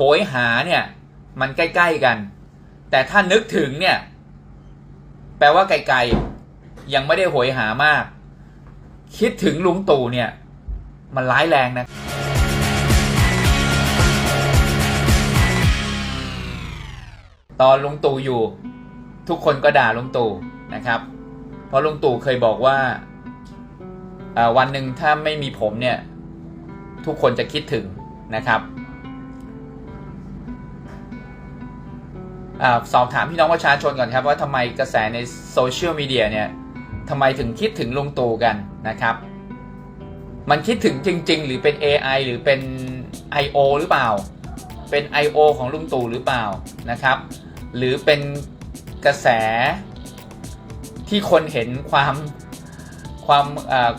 หยหาเนี่ยมันใกล้ๆกัน แต่ถ้านึกถึงเนี่ย แปลว่าไกลๆยังไม่ได้โหยหามาก คิดถึงลุงตู่เนี่ย มันร้ายแรงนะตอนลุงตู่อยู่ ทุกคนก็ด่าลุงตู่นะครับ เพราะลุงตู่เคยบอกว่าอ่าวันหนึ่งถ้าไม่มีผมเนี่ย ทุกคนจะคิดถึงนะครับ สอบถามพี่น้องประชาชนก่อนครับว่าทำไมกระแสในโซเชียลมีเดียเนี่ยทำไมถึงคิดถึงลุงตู่กันนะครับ มันคิดถึงจริง ๆ หรือเป็น AI หรือเป็น I.O. หรือเปล่า เป็น I.O. ของลุงตู่หรือเปล่านะครับ หรือเป็นกระแสที่คนเห็นความความ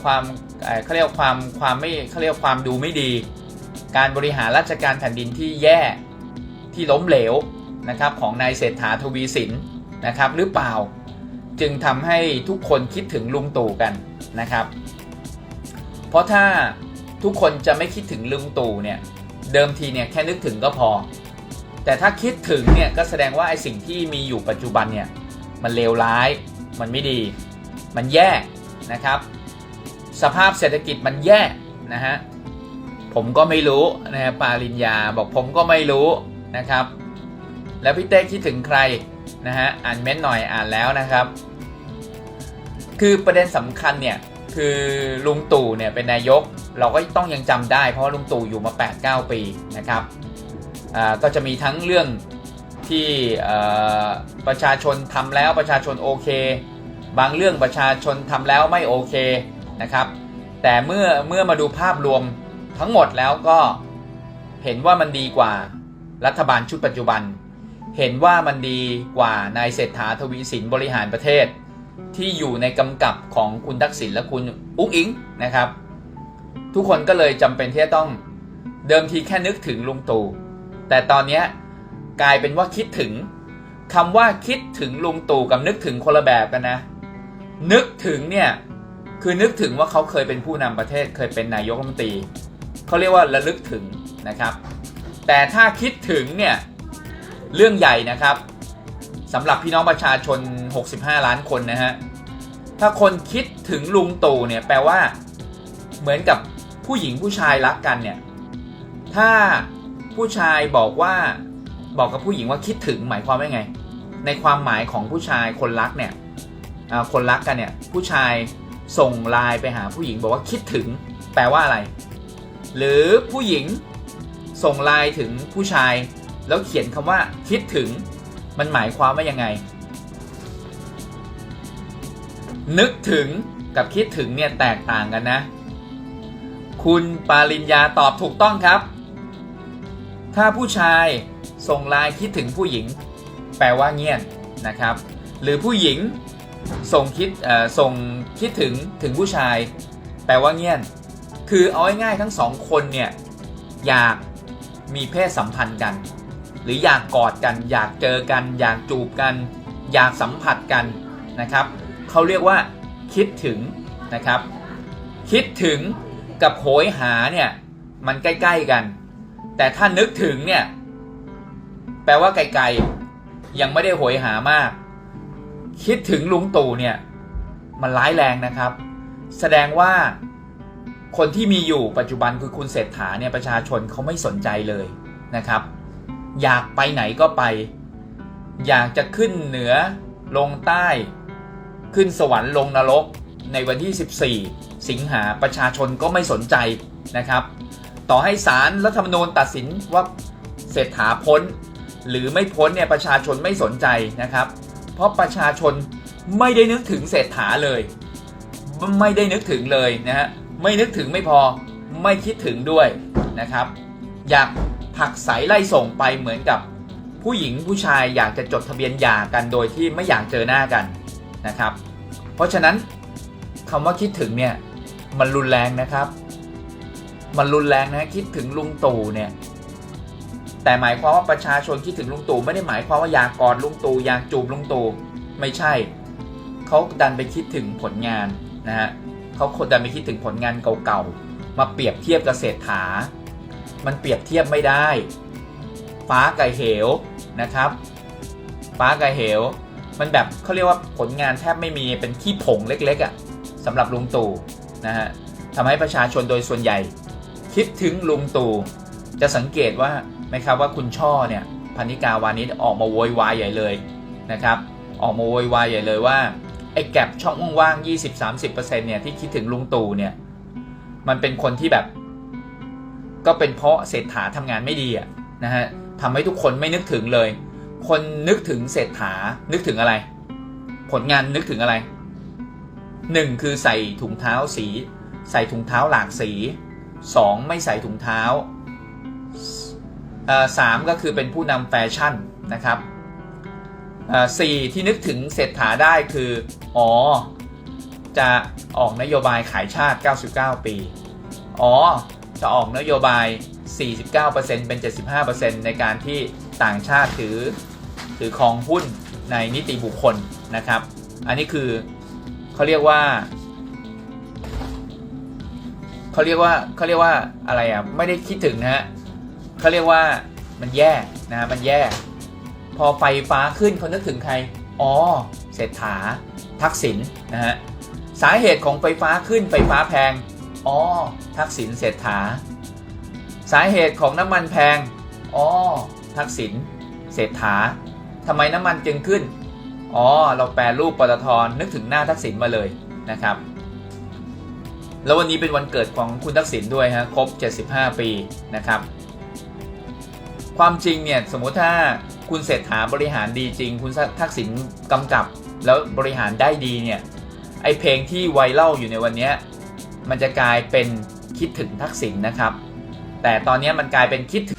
ความเอ่อเขาเรียกว่าความความไม่เขาเรียกว่าความดูไม่ดี การบริหารราชการแผ่นดินที่แย่ที่ล้มเหลว นะครับของนายเศรษฐาทวีสินนะครับหรือเปล่าจึงทำให้ทุกคนคิดถึงลุงตู่กันนะครับ เพราะถ้าทุกคนจะไม่คิดถึงลุงตู่เนี่ยเดิมทีเนี่ยแค่นึกถึงก็พอ แต่ถ้าคิดถึงเนี่ยก็แสดงว่าไอ้สิ่งที่มีอยู่ปัจจุบันเนี่ยมันเลวร้าย มันไม่ดี มันแย่นะครับ สภาพเศรษฐกิจมันแย่นะฮะผมก็ไม่รู้นะฮะปาริญญาบอกผมก็ไม่รู้นะครับ แล้วพี่เต้คิดถึงใครนะฮะอ่านเม้นหน่อยอ่านแล้วนะครับ คือประเด็นสำคัญเนี่ยคือลุงตู่เนี่ยเป็นนายก เราก็ต้องยังจำได้ เพราะลุงตู่อยู่มา 8-9 ปีนะครับก็จะมีทั้งเรื่องที่ประชาชนทำแล้วประชาชนโอเค บางเรื่องประชาชนทำแล้วไม่โอเคนะครับ แต่เมื่อเมื่อมาดูภาพรวมทั้งหมดแล้วก็เห็นว่ามันดีกว่ารัฐบาลชุดปัจจุบัน เห็นว่ามันดีกว่านายเศรษฐาทวีสินบริหารประเทศ ที่อยู่ในกำกับของคุณทักษิณและคุณอุ้งอิงนะครับ ทุกคนก็เลยจำเป็นที่จะต้องเดิมทีแค่นึกถึงลุงตู่แต่ตอนนี้กลายเป็นว่าคิดถึงคำว่าคิดถึงลุงตู่กับนึกถึงคนละแบบกันนะ นึกถึงเนี่ยคือนึกถึงว่าเขาเคยเป็นผู้นำประเทศ เคยเป็นนายกรัฐมนตรีเขาเรียกว่าระลึกถึงนะครับ แต่ถ้าคิดถึงเนี่ย เรื่องใหญ่นะครับสำหรับพี่น้องประชาชน 65 ล้านคนนะฮะ ถ้าคนคิดถึงลุงตู่เนี่ยแปลว่า เหมือนกับผู้หญิงผู้ชายรักกันเนี่ย ถ้าผู้ชายบอกว่าบอกกับผู้หญิงว่าคิดถึงหมายความว่าไง ในความหมายของผู้ชายคนรักเนี่ยคนรักกันเนี่ยผู้ชายส่งไลน์ไปหาผู้หญิงบอกว่าคิดถึง แปลว่าอะไร หรือผู้หญิงส่งไลน์ถึงผู้ชาย แล้วเขียนคำว่าคิดถึง มันหมายความว่ายังไง นึกถึงกับคิดถึงเนี่ยแตกต่างกันนะ คุณปาริญญาตอบถูกต้องครับ ถ้าผู้ชายส่งไลน์คิดถึงผู้หญิง แปลว่าเงียบนะครับ หรือผู้หญิงส่งคิดส่งคิดถึงถึงผู้ชาย แปลว่าเงียบคือเอาง่ายๆทั้งสองคนเนี่ยอยากมีเพศสัมพันธ์กัน หรืออยากกอดกัน อยากเจอกัน อยากจูบกัน อยากสัมผัสกันนะครับเขาเรียกว่าคิดถึงนะครับ คิดถึงกับโหยหาเนี่ยมันใกล้ ๆกัน แต่ถ้านึกถึงเนี่ยแปลว่าไกลๆยังไม่ได้โหยหามาก คิดถึงลุงตู่เนี่ยมันร้ายแรงนะครับ แสดงว่าคนที่มีอยู่ปัจจุบันคือคุณเศรษฐาเนี่ยประชาชนเขาไม่สนใจเลยนะครับ อยากไปไหนก็ไป อยากจะขึ้นเหนือลงใต้ ขึ้นสวรรค์ลงนรก ในวันที่ 14 สิงหาประชาชนก็ไม่สนใจนะครับ ต่อให้ศาลรัฐธรรมนูญตัดสินว่าเศรษฐาพ้น หรือไม่พ้นเนี่ยประชาชนไม่สนใจนะครับ เพราะประชาชนไม่ได้นึกถึงเศรษฐาเลย ไม่ได้นึกถึงเลยนะฮะไม่นึกถึงไม่พอไม่คิดถึงด้วยนะครับ อยาก ผักใสไล่ส่งไปเหมือนกับผู้หญิงผู้ชายอยากจะจดทะเบียนหย่ากันโดยที่ไม่อยากเจอหน้ากันนะครับ เพราะฉะนั้นคำว่าคิดถึงเนี่ยมันรุนแรงนะครับ มันรุนแรงนะคิดถึงลุงตู่เนี่ยแต่หมายความว่าประชาชนคิดถึงลุงตู่ไม่ได้หมายความว่าอยากกอดลุงตู่อยากจูบลุงตู่ไม่ใช่เขาดันไปคิดถึงผลงานนะฮะเขาคนดันไปคิดถึงผลงานเก่าๆมาเปรียบเทียบกับเศรษฐา มันเปรียบเทียบไม่ได้ ฟ้ากับเหวนะครับ ฟ้ากับเหว มันแบบเขาเรียกว่าผลงานแทบไม่มีเป็นขี้ผงเล็กๆอะ่ะสำหรับลุงตู่นะฮะทำให้ประชาชนโดยส่วนใหญ่ คิดถึงลุงตู่จะสังเกตว่าไหมครับว่าคุณช่อเนี่ยพันิกาวานิชออกมาโวยวายใหญ่เลยนะครับ ออกมาโวยวายใหญ่เลยว่าไอ้แก็บช่องว่างๆ20-30%เนี่ยที่คิดถึงลุงตู่เนี่ย มันเป็นคนที่แบบ ก็เป็นเพราะเศรษฐาทำงานไม่ดีอะนะฮะทำให้ทุกคนไม่นึกถึงเลย คนนึกถึงเศรษฐานึกถึงอะไร ผลงานนึกถึงอะไรหนึ่งคือใส่ถุงเท้าสี ใส่ถุงเท้าหลากสีสองไม่ใส่ถุงเท้าสามก็คือเป็นผู้นำแฟชั่นนะครับสี่ที่นึกถึงเศรษฐาได้คือ อ๋อ จะออกนโยบายขายชาติ 99 ปี อ๋อ จะออกนโยบาย 49%เป็น 75%ในการที่ต่างชาติถือถือครองหุ้นในนิติบุคคลนะครับ อันนี้คือเขาเรียกว่าเขาเรียกว่าเขาเรียกว่าอะไรอะไม่ได้คิดถึงนะฮะเขาเรียกว่ามันแย่นะฮะมันแย่ พอไฟฟ้าขึ้นเขานึกถึงใครอ๋อเศรษฐาทักษิณนะฮะสาเหตุของไฟฟ้าขึ้นไฟฟ้าแพง อ๋อ ทักษิณเศรษฐา สาเหตุของน้ำมันแพง อ๋อ ทักษิณเศรษฐาทำไมน้ำมันจึงขึ้น อ๋อ เราแปลรูปปตทนึกถึงหน้าทักษิณมาเลยนะครับ แล้ววันนี้เป็นวันเกิดของคุณทักษิณด้วยฮะ ครบ 75 ปีนะครับ ความจริงเนี่ยสมมุติถ้าคุณเศรษฐาบริหารดีจริง คุณทักษิณกำกับ แล้วบริหารได้ดีเนี่ยไอเพลงที่ไวรัลอยู่ในวันนี้ มันจะกลายเป็นคิดถึงทักษิณนะครับ แต่ตอนนี้มันกลายเป็นคิดถึง